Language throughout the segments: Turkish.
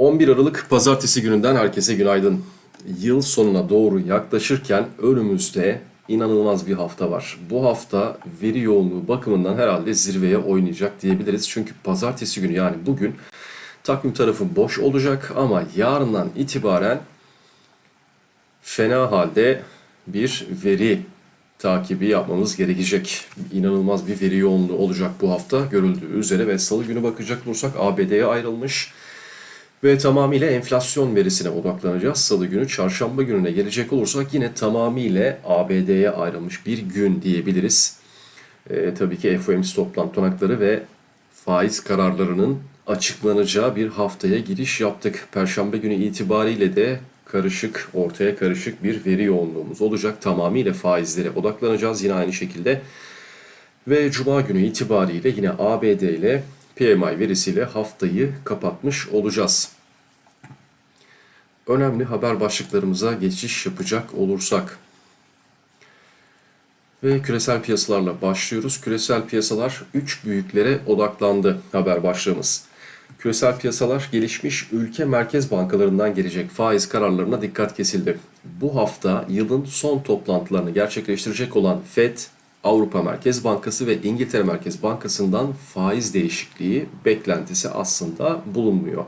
11 Aralık Pazartesi gününden herkese günaydın. Yıl sonuna doğru yaklaşırken önümüzde inanılmaz bir hafta var. Bu hafta veri yoğunluğu bakımından herhalde zirveye oynayacak diyebiliriz. Çünkü pazartesi günü yani bugün takvim tarafı boş olacak ama yarından itibaren fena halde bir veri takibi yapmamız gerekecek. İnanılmaz bir veri yoğunluğu olacak bu hafta görüldüğü üzere ve salı günü bakacak olursak ABD'ye ayrılmış ve tamamıyla enflasyon verisine odaklanacağız. Salı günü, çarşamba gününe gelecek olursak yine tamamıyla ABD'ye ayrılmış bir gün diyebiliriz. Ee, tabii ki FOMC toplantı tutanakları ve faiz kararlarının açıklanacağı bir haftaya giriş yaptık. Perşembe günü itibariyle de karışık, ortaya karışık bir veri yoğunluğumuz olacak. Tamamıyla faizlere odaklanacağız yine aynı şekilde. Ve Cuma günü itibariyle yine ABD ile PMI verisiyle haftayı kapatmış olacağız. Önemli haber başlıklarımıza geçiş yapacak olursak ve küresel piyasalarla başlıyoruz. Küresel piyasalar 3 büyüklere odaklandı haber başlığımız. Küresel piyasalar gelişmiş ülke merkez bankalarından gelecek faiz kararlarına dikkat kesildi. Bu hafta yılın son toplantılarını gerçekleştirecek olan FED, Avrupa Merkez Bankası ve İngiltere Merkez Bankası'ndan faiz değişikliği beklentisi aslında bulunmuyor.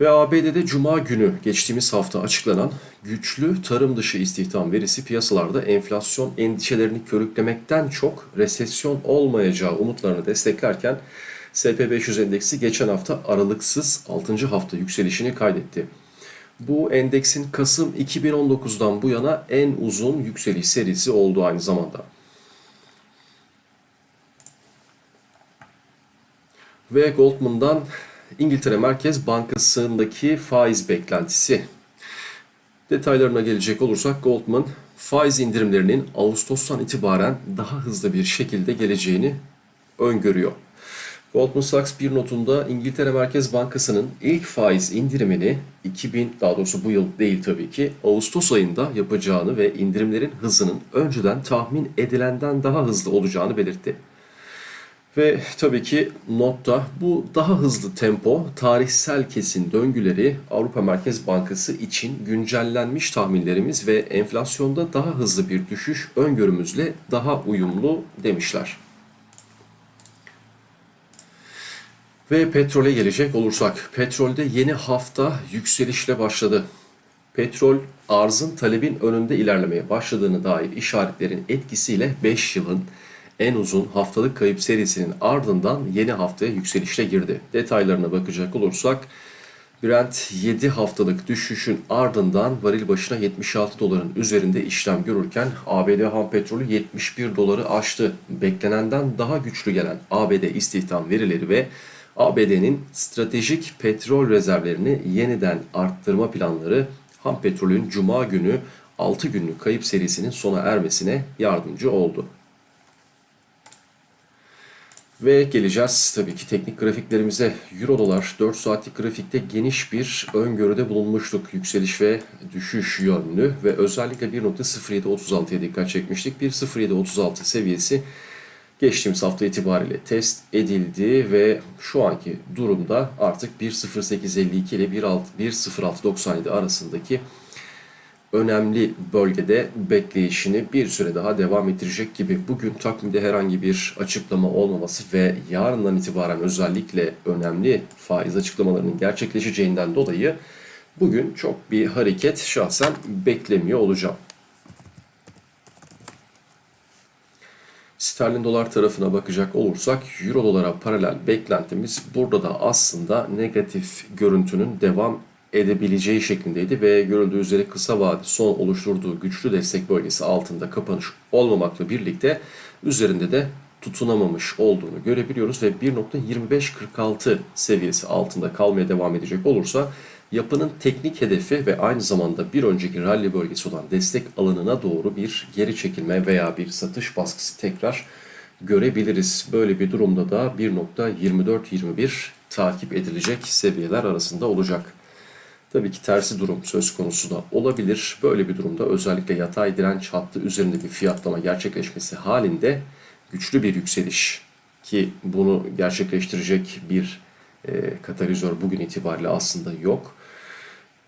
Ve ABD'de Cuma günü geçtiğimiz hafta açıklanan güçlü tarım dışı istihdam verisi piyasalarda enflasyon endişelerini körüklemekten çok resesyon olmayacağı umutlarını desteklerken SP500 endeksi geçen hafta aralıksız 6. hafta yükselişini kaydetti. Bu endeksin Kasım 2019'dan bu yana en uzun yükseliş serisi oldu aynı zamanda. Ve Goldman'dan İngiltere Merkez Bankası'ndaki faiz beklentisi. Detaylarına gelecek olursak Goldman faiz indirimlerinin Ağustos'tan itibaren daha hızlı bir şekilde geleceğini öngörüyor. Goldman Sachs bir notunda İngiltere Merkez Bankası'nın ilk faiz indirimini 2000 daha doğrusu bu yıl değil tabii ki Ağustos ayında yapacağını ve indirimlerin hızının önceden tahmin edilenden daha hızlı olacağını belirtti. Ve tabii ki notta bu daha hızlı tempo tarihsel kesin döngüleri Avrupa Merkez Bankası için güncellenmiş tahminlerimiz ve enflasyonda daha hızlı bir düşüş öngörümüzle daha uyumlu demişler. Ve petrole gelecek olursak, petrolde yeni hafta yükselişle başladı. Petrol arzın talebin önünde ilerlemeye başladığını dair işaretlerin etkisiyle 5 yılın en uzun haftalık kayıp serisinin ardından yeni haftaya yükselişle girdi. Detaylarına bakacak olursak Brent 7 haftalık düşüşün ardından varil başına 76 doların üzerinde işlem görürken ABD ham petrolü 71 doları aştı. Beklenenden daha güçlü gelen ABD istihdam verileri ve ABD'nin stratejik petrol rezervlerini yeniden arttırma planları ham petrolün cuma günü 6 günlük kayıp serisinin sona ermesine yardımcı oldu. Ve geleceğiz tabii ki teknik grafiklerimize. Euro dolar 4 saatlik grafikte geniş bir öngörüde bulunmuştuk. Yükseliş ve düşüş yönlü ve özellikle 1.0736'ya dikkat çekmiştik. 1.0736 seviyesi geçtiğimiz hafta itibariyle test edildi ve şu anki durumda artık 1.0852 ile 1.0697 arasındaki önemli bölgede bekleyişini bir süre daha devam ettirecek gibi. Bugün takvimde herhangi bir açıklama olmaması ve yarından itibaren özellikle önemli faiz açıklamalarının gerçekleşeceğinden dolayı bugün çok bir hareket şahsen beklemiyor olacağım. Sterlin dolar tarafına bakacak olursak euro dolara paralel beklentimiz burada da aslında negatif görüntünün devam edebileceği şeklindeydi ve görüldüğü üzere kısa vade son oluşturduğu güçlü destek bölgesi altında kapanış olmamakla birlikte üzerinde de tutunamamış olduğunu görebiliyoruz ve 1.2546 seviyesi altında kalmaya devam edecek olursa yapının teknik hedefi ve aynı zamanda bir önceki rally bölgesi olan destek alanına doğru bir geri çekilme veya bir satış baskısı tekrar görebiliriz. Böyle bir durumda da 1.24-21 takip edilecek seviyeler arasında olacak. Tabii ki tersi durum söz konusu da olabilir. Böyle bir durumda özellikle yatay direnç hattı üzerinde bir fiyatlama gerçekleşmesi halinde güçlü bir yükseliş ki bunu gerçekleştirecek bir E, katalizör bugün itibariyle aslında yok.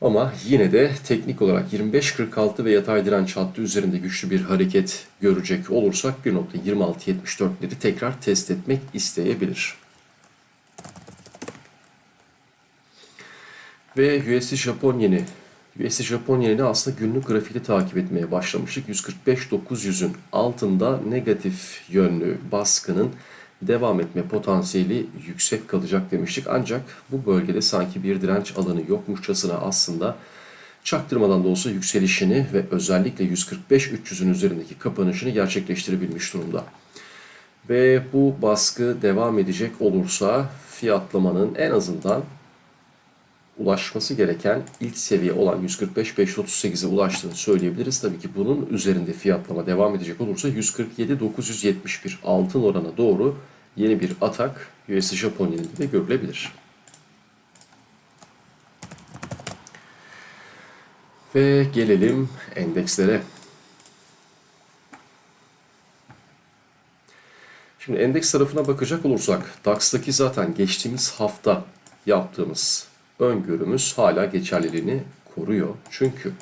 Ama yine de teknik olarak 25.46 ve yatay direnç hattı üzerinde güçlü bir hareket görecek olursak 1.2674'leri tekrar test etmek isteyebilir. Ve USD Japon yeni. USD Japon yenini aslında günlük grafikte takip etmeye başlamıştık. 145.900'ün altında negatif yönlü baskının devam etme potansiyeli yüksek kalacak demiştik. Ancak bu bölgede sanki bir direnç alanı yokmuşçasına aslında çaktırmadan da olsa yükselişini ve özellikle 145-300'ün üzerindeki kapanışını gerçekleştirebilmiş durumda. Ve bu baskı devam edecek olursa fiyatlamanın en azından ulaşması gereken ilk seviye olan 145-538'e ulaştığını söyleyebiliriz. Tabii ki bunun üzerinde fiyatlama devam edecek olursa 147-971 altın orana doğru yeni bir atak US Japon de görülebilir. Ve gelelim endekslere. Şimdi endeks tarafına bakacak olursak DAX'taki zaten geçtiğimiz hafta yaptığımız öngörümüz hala geçerliliğini koruyor. Çünkü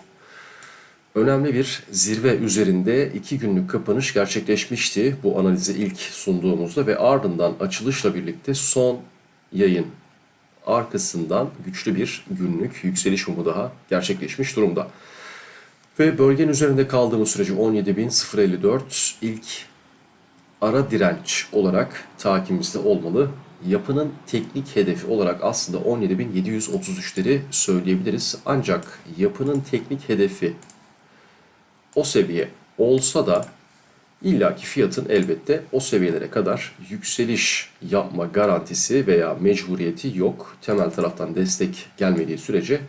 önemli bir zirve üzerinde iki günlük kapanış gerçekleşmişti bu analizi ilk sunduğumuzda ve ardından açılışla birlikte son yayın arkasından güçlü bir günlük yükseliş mumu daha gerçekleşmiş durumda. Ve bölgenin üzerinde kaldığımız sürece 17.054 ilk ara direnç olarak takibimizde olmalı yapının teknik hedefi olarak aslında 17.733'leri söyleyebiliriz. Ancak yapının teknik hedefi o seviye olsa da illaki fiyatın elbette o seviyelere kadar yükseliş yapma garantisi veya mecburiyeti yok. Temel taraftan destek gelmediği sürece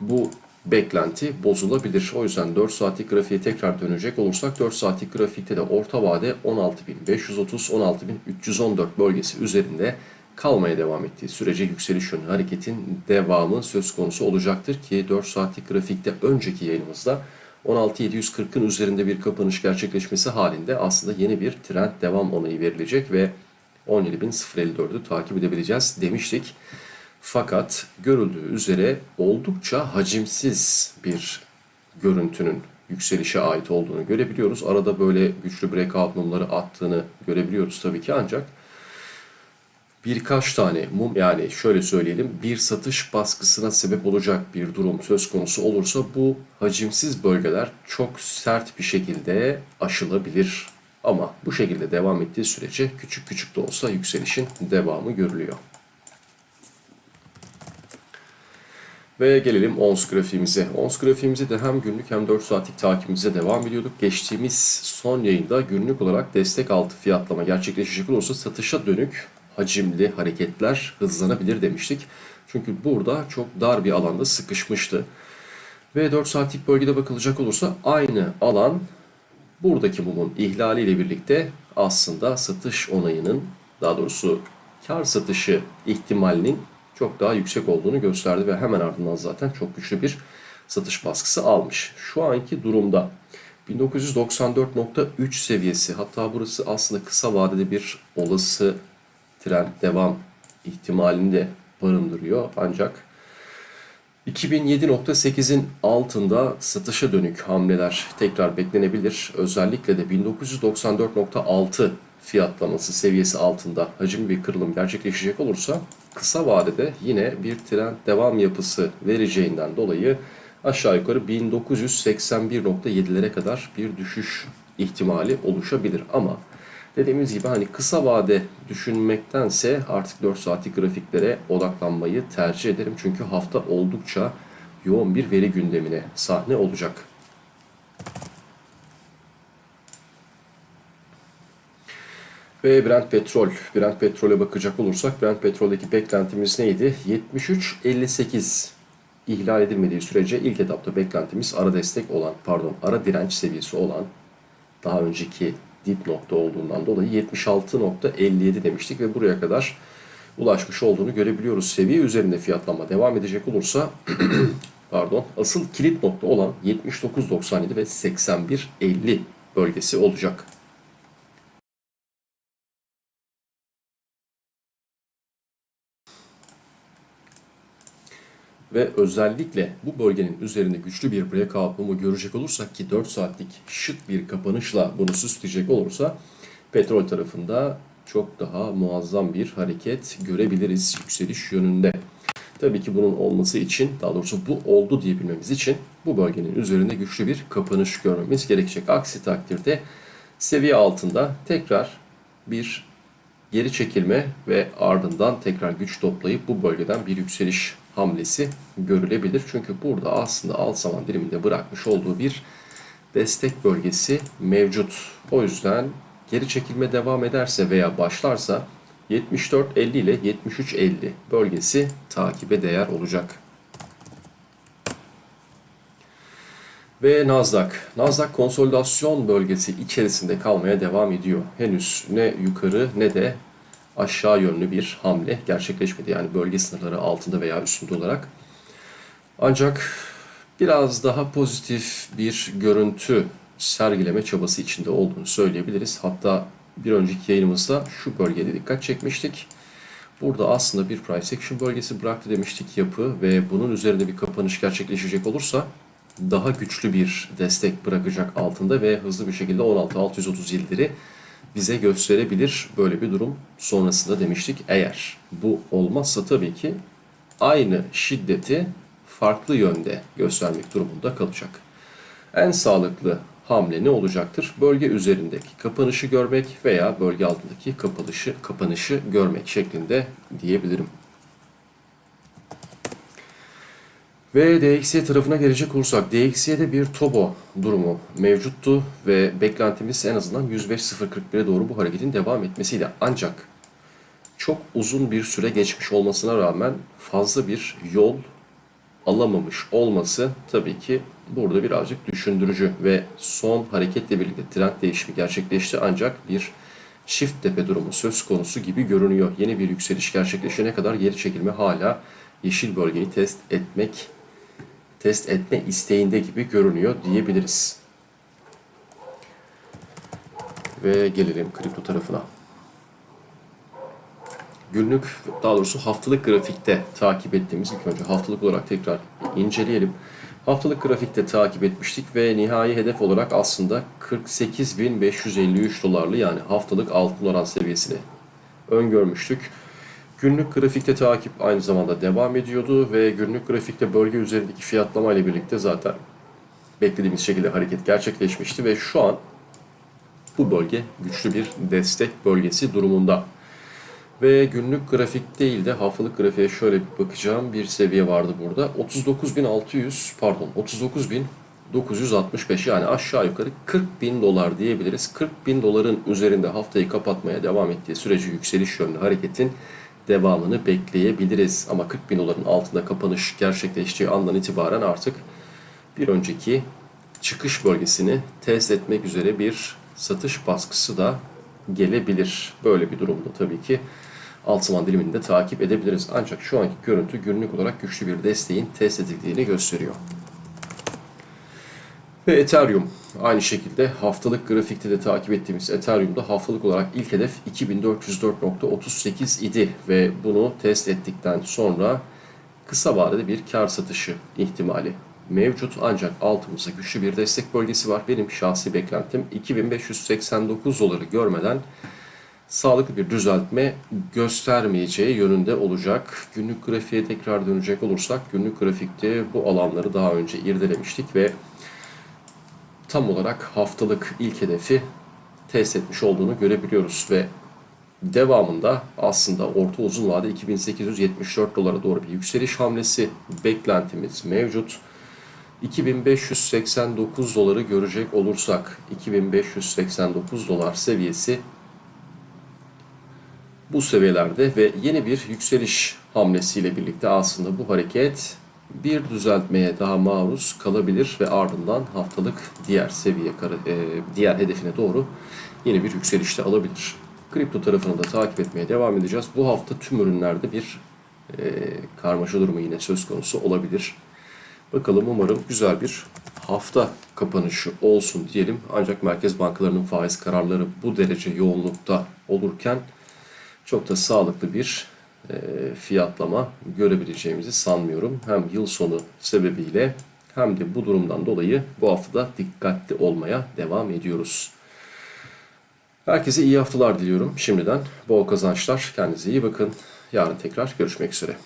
bu beklenti bozulabilir. O yüzden 4 saatlik grafiğe tekrar dönecek olursak 4 saatlik grafikte de orta vade 16.530-16.314 bölgesi üzerinde kalmaya devam ettiği sürece yükseliş yönlü hareketin devamı söz konusu olacaktır ki 4 saatlik grafikte önceki yayınımızda 16.740'ın üzerinde bir kapanış gerçekleşmesi halinde aslında yeni bir trend devam onayı verilecek ve 17.054'ü takip edebileceğiz demiştik. Fakat görüldüğü üzere oldukça hacimsiz bir görüntünün yükselişe ait olduğunu görebiliyoruz. Arada böyle güçlü breakout mumları attığını görebiliyoruz tabii ki ancak birkaç tane mum yani şöyle söyleyelim bir satış baskısına sebep olacak bir durum söz konusu olursa bu hacimsiz bölgeler çok sert bir şekilde aşılabilir. Ama bu şekilde devam ettiği sürece küçük küçük de olsa yükselişin devamı görülüyor. Ve gelelim ONS grafiğimize. ONS grafiğimizi de hem günlük hem 4 saatlik takibimize devam ediyorduk. Geçtiğimiz son yayında günlük olarak destek altı fiyatlama gerçekleşecek olursa satışa dönük hacimli hareketler hızlanabilir demiştik. Çünkü burada çok dar bir alanda sıkışmıştı. Ve 4 saatlik bölgede bakılacak olursa aynı alan buradaki mumun ihlaliyle birlikte aslında satış onayının daha doğrusu kar satışı ihtimalinin çok daha yüksek olduğunu gösterdi ve hemen ardından zaten çok güçlü bir satış baskısı almış. Şu anki durumda 1994.3 seviyesi hatta burası aslında kısa vadede bir olası trend devam ihtimalini de barındırıyor. Ancak 2007.8'in altında satışa dönük hamleler tekrar beklenebilir. Özellikle de 1994.6 fiyatlaması seviyesi altında hacim bir kırılım gerçekleşecek olursa kısa vadede yine bir trend devam yapısı vereceğinden dolayı aşağı yukarı 1981.7'lere kadar bir düşüş ihtimali oluşabilir. Ama dediğimiz gibi hani kısa vade düşünmektense artık 4 saatlik grafiklere odaklanmayı tercih ederim. Çünkü hafta oldukça yoğun bir veri gündemine sahne olacak. Ve Brent Petrol. Brent Petrol'e bakacak olursak Brent Petrol'deki beklentimiz neydi? 73.58 ihlal edilmediği sürece ilk etapta beklentimiz ara destek olan, pardon ara direnç seviyesi olan daha önceki dip nokta olduğundan dolayı 76.57 demiştik ve buraya kadar ulaşmış olduğunu görebiliyoruz. Seviye üzerinde fiyatlama devam edecek olursa pardon asıl kilit nokta olan 79.97 ve 81.50 bölgesi olacak. Ve özellikle bu bölgenin üzerinde güçlü bir breakout mumu görecek olursak ki 4 saatlik şık bir kapanışla bunu süsleyecek olursa petrol tarafında çok daha muazzam bir hareket görebiliriz yükseliş yönünde. Tabii ki bunun olması için, daha doğrusu bu oldu diyebilmemiz için bu bölgenin üzerinde güçlü bir kapanış görmemiz gerekecek. Aksi takdirde seviye altında tekrar bir geri çekilme ve ardından tekrar güç toplayıp bu bölgeden bir yükseliş hamlesi görülebilir. Çünkü burada aslında alt zaman diliminde bırakmış olduğu bir destek bölgesi mevcut. O yüzden geri çekilme devam ederse veya başlarsa 74.50 ile 73.50 bölgesi takibe değer olacak. Ve Nasdaq. Nasdaq konsolidasyon bölgesi içerisinde kalmaya devam ediyor. Henüz ne yukarı ne de aşağı yönlü bir hamle gerçekleşmedi. Yani bölge sınırları altında veya üstünde olarak. Ancak biraz daha pozitif bir görüntü sergileme çabası içinde olduğunu söyleyebiliriz. Hatta bir önceki yayınımızda şu bölgede dikkat çekmiştik. Burada aslında bir price action bölgesi bıraktı demiştik yapı ve bunun üzerinde bir kapanış gerçekleşecek olursa daha güçlü bir destek bırakacak altında ve hızlı bir şekilde 16.637'leri bize gösterebilir böyle bir durum sonrasında demiştik. Eğer bu olmazsa tabii ki aynı şiddeti farklı yönde göstermek durumunda kalacak. En sağlıklı hamle ne olacaktır? Bölge üzerindeki kapanışı görmek veya bölge altındaki kapanışı kapanışı görmek şeklinde diyebilirim. Ve DXY tarafına gelecek olursak DXY'de bir Tobo durumu mevcuttu ve beklentimiz en azından 105.041'e doğru bu hareketin devam etmesiydi. Ancak çok uzun bir süre geçmiş olmasına rağmen fazla bir yol alamamış olması tabii ki burada birazcık düşündürücü ve son hareketle birlikte trend değişimi gerçekleşti ancak bir çift tepe durumu söz konusu gibi görünüyor. Yeni bir yükseliş gerçekleşene kadar geri çekilme hala yeşil bölgeyi test etmek test etme isteğinde gibi görünüyor diyebiliriz. Ve gelelim kripto tarafına. Günlük, daha doğrusu haftalık grafikte takip ettiğimiz ilk önce haftalık olarak tekrar inceleyelim. Haftalık grafikte takip etmiştik ve nihai hedef olarak aslında 48.553 dolarlı yani haftalık altın oran seviyesini öngörmüştük. Günlük grafikte takip aynı zamanda devam ediyordu ve günlük grafikte bölge üzerindeki fiyatlama ile birlikte zaten beklediğimiz şekilde hareket gerçekleşmişti ve şu an bu bölge güçlü bir destek bölgesi durumunda. Ve günlük grafik değil de haftalık grafiğe şöyle bir bakacağım. Bir seviye vardı burada. 39.600 pardon 39.965 yani aşağı yukarı 40.000 dolar diyebiliriz. 40.000 doların üzerinde haftayı kapatmaya devam ettiği sürece yükseliş yönlü hareketin devamını bekleyebiliriz. Ama 40 bin doların altında kapanış gerçekleştiği andan itibaren artık bir önceki çıkış bölgesini test etmek üzere bir satış baskısı da gelebilir. Böyle bir durumda tabii ki alt zaman dilimini de takip edebiliriz. Ancak şu anki görüntü günlük olarak güçlü bir desteğin test edildiğini gösteriyor. Ve Ethereum aynı şekilde haftalık grafikte de takip ettiğimiz Ethereum'da haftalık olarak ilk hedef 2404.38 idi ve bunu test ettikten sonra kısa vadede bir kar satışı ihtimali mevcut ancak altımızda güçlü bir destek bölgesi var. Benim şahsi beklentim 2589 doları görmeden sağlıklı bir düzeltme göstermeyeceği yönünde olacak. Günlük grafiğe tekrar dönecek olursak günlük grafikte bu alanları daha önce irdelemiştik ve tam olarak haftalık ilk hedefi test etmiş olduğunu görebiliyoruz ve devamında aslında orta uzun vade 2874 dolara doğru bir yükseliş hamlesi beklentimiz mevcut. 2589 doları görecek olursak 2589 dolar seviyesi bu seviyelerde ve yeni bir yükseliş hamlesiyle birlikte aslında bu hareket bir düzeltmeye daha maruz kalabilir ve ardından haftalık diğer seviye e, diğer hedefine doğru yeni bir yükselişte alabilir. Kripto tarafını da takip etmeye devam edeceğiz. Bu hafta tüm ürünlerde bir e, karmaşa durumu yine söz konusu olabilir. Bakalım umarım güzel bir hafta kapanışı olsun diyelim. Ancak merkez bankalarının faiz kararları bu derece yoğunlukta olurken çok da sağlıklı bir fiyatlama görebileceğimizi sanmıyorum. Hem yıl sonu sebebiyle hem de bu durumdan dolayı bu haftada dikkatli olmaya devam ediyoruz. Herkese iyi haftalar diliyorum şimdiden. Bol kazançlar. Kendinize iyi bakın. Yarın tekrar görüşmek üzere.